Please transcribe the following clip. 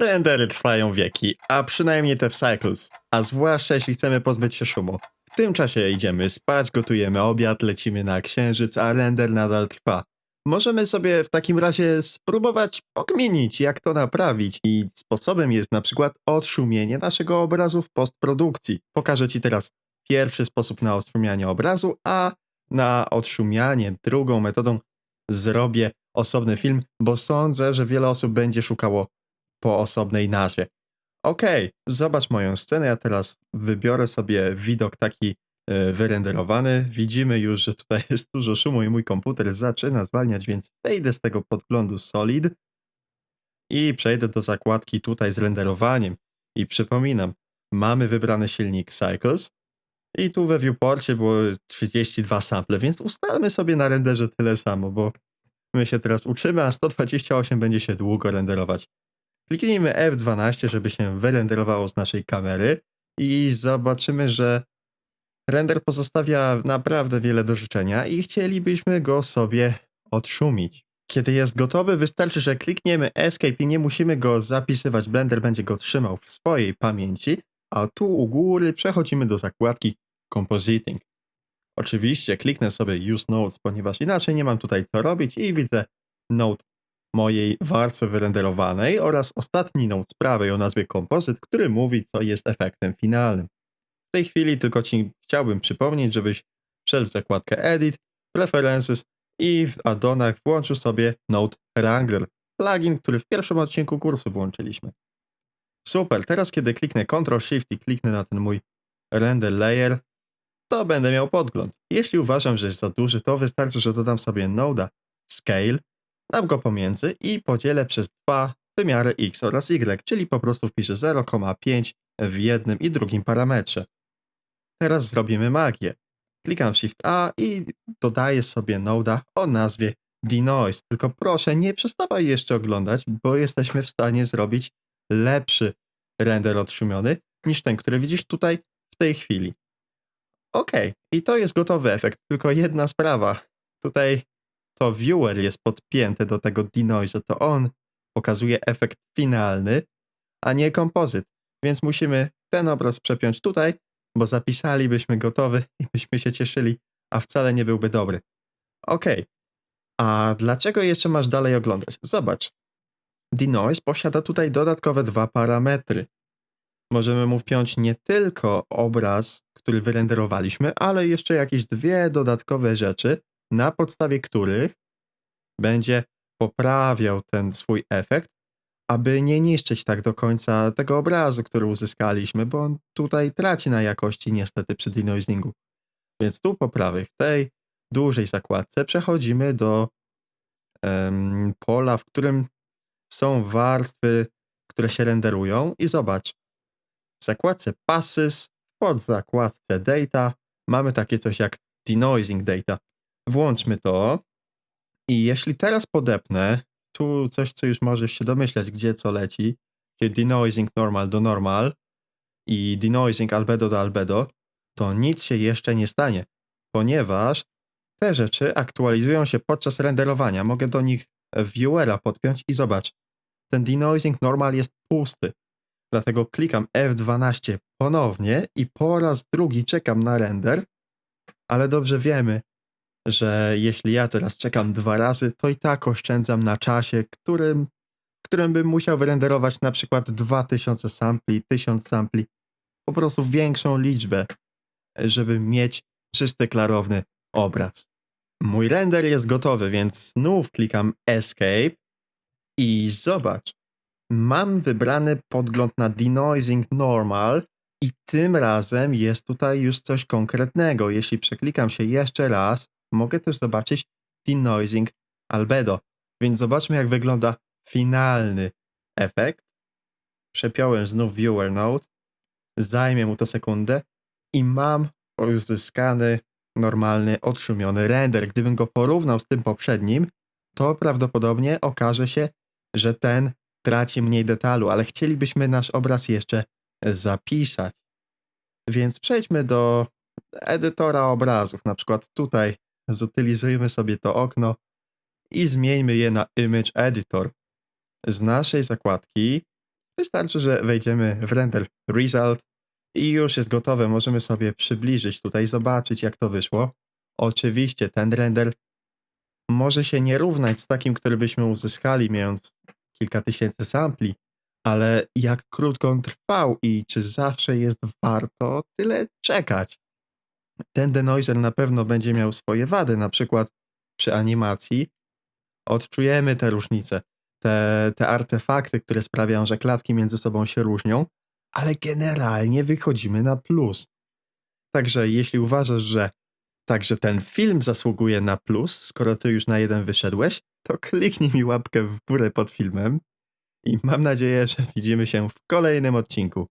Rendery trwają wieki, a przynajmniej te w Cycles, a zwłaszcza jeśli chcemy pozbyć się szumu. W tym czasie idziemy spać, gotujemy obiad, lecimy na księżyc, a render nadal trwa. Możemy sobie w takim razie spróbować pokminić, jak to naprawić i sposobem jest na przykład odszumienie naszego obrazu w postprodukcji. Pokażę Ci teraz pierwszy sposób na odszumianie obrazu, a na odszumianie drugą metodą zrobię osobny film, bo sądzę, że wiele osób będzie szukało po osobnej nazwie. Okej, zobacz moją scenę. Ja teraz wybiorę sobie widok taki e, wyrenderowany. Widzimy już, że tutaj jest dużo szumu i mój komputer zaczyna zwalniać, więc wejdę z tego podglądu Solid i przejdę do zakładki tutaj z renderowaniem. I przypominam, mamy wybrany silnik Cycles i tu we viewporcie było 32 sample, więc ustalmy sobie na renderze tyle samo, bo my się teraz uczymy, a 128 będzie się długo renderować. Kliknijmy F12, żeby się wyrenderowało z naszej kamery i zobaczymy, że render pozostawia naprawdę wiele do życzenia i chcielibyśmy go sobie odszumić. Kiedy jest gotowy, wystarczy, że klikniemy Escape i nie musimy go zapisywać. Blender będzie go trzymał w swojej pamięci, a tu u góry przechodzimy do zakładki Compositing. Oczywiście kliknę sobie Use Notes, ponieważ inaczej nie mam tutaj co robić i widzę note mojej warstwy wyrenderowanej oraz ostatni note z prawej o nazwie Composite, który mówi, co jest efektem finalnym. W tej chwili tylko Ci chciałbym przypomnieć, żebyś wszedł w zakładkę Edit, Preferences i w addonach włączył sobie Node Wrangler, plugin, który w pierwszym odcinku kursu włączyliśmy. Super, teraz kiedy kliknę Ctrl-Shift i kliknę na ten mój render layer, to będę miał podgląd. Jeśli uważam, że jest za duży, to wystarczy, że dodam sobie noda scale, dam go pomiędzy i podzielę przez dwa wymiary x oraz y, czyli po prostu wpiszę 0,5 w jednym i drugim parametrze. Teraz zrobimy magię. Klikam Shift A i dodaję sobie noda o nazwie denoise. Tylko proszę, nie przestawaj jeszcze oglądać, bo jesteśmy w stanie zrobić lepszy render odszumiony niż ten, który widzisz tutaj w tej chwili. Ok, i to jest gotowy efekt, tylko jedna sprawa. Tutaj to viewer jest podpięty do tego denoise, to on pokazuje efekt finalny, a nie kompozyt. Więc musimy ten obraz przepiąć tutaj, bo zapisalibyśmy gotowy i byśmy się cieszyli, a wcale nie byłby dobry. Ok, a dlaczego jeszcze masz dalej oglądać? Zobacz. Denoise posiada tutaj dodatkowe dwa parametry. Możemy mu wpiąć nie tylko obraz, który wyrenderowaliśmy, ale jeszcze jakieś dwie dodatkowe rzeczy, na podstawie których będzie poprawiał ten swój efekt, aby nie niszczyć tak do końca tego obrazu, który uzyskaliśmy, bo on tutaj traci na jakości niestety przy denoisingu. Więc tu po prawej, w tej dużej zakładce przechodzimy do em, pola, w którym są warstwy, które się renderują i zobacz, w zakładce passes, w podzakładce data mamy takie coś jak denoising data. Włączmy to i jeśli teraz podepnę, tu coś, co już możesz się domyślać, gdzie co leci, czyli denoising normal do normal i denoising albedo do albedo, to nic się jeszcze nie stanie, ponieważ te rzeczy aktualizują się podczas renderowania. Mogę do nich viewera podpiąć i zobacz, ten denoising normal jest pusty. Dlatego klikam F12 ponownie i po raz drugi czekam na render, ale dobrze wiemy, że jeśli ja teraz czekam dwa razy, to i tak oszczędzam na czasie, którym, którym bym musiał wyrenderować na przykład 2000 sampli, 1000 sampli, po prostu większą liczbę, żeby mieć czysty, klarowny obraz. Mój render jest gotowy, więc znów klikam Escape i zobacz, mam wybrany podgląd na denoising normal i tym razem jest tutaj już coś konkretnego. Jeśli przeklikam się jeszcze raz, mogę też zobaczyć denoising albedo. Więc zobaczmy, jak wygląda finalny efekt. Przepiąłem znów viewer node, zajmie mu to sekundę i mam uzyskany normalny, odszumiony render. Gdybym go porównał z tym poprzednim, to prawdopodobnie okaże się, że ten traci mniej detalu, ale chcielibyśmy nasz obraz jeszcze zapisać. Więc przejdźmy do edytora obrazów. Na przykład tutaj zutylizujmy sobie to okno i zmieńmy je na Image Editor. Z naszej zakładki Wystarczy, że wejdziemy w render result i już jest gotowe. Możemy sobie przybliżyć tutaj, zobaczyć jak to wyszło. Oczywiście ten render może się nie równać z takim, który byśmy uzyskali, mając kilka tysięcy sampli, ale jak krótko on trwał i czy zawsze jest warto tyle czekać. Ten denoiser na pewno będzie miał swoje wady, na przykład przy animacji odczujemy te różnice, te, te artefakty, które sprawiają, że klatki między sobą się różnią, ale generalnie wychodzimy na plus. Także jeśli uważasz, że także ten film zasługuje na plus, skoro ty już na jeden wyszedłeś, to kliknij mi łapkę w górę pod filmem i mam nadzieję, że widzimy się w kolejnym odcinku.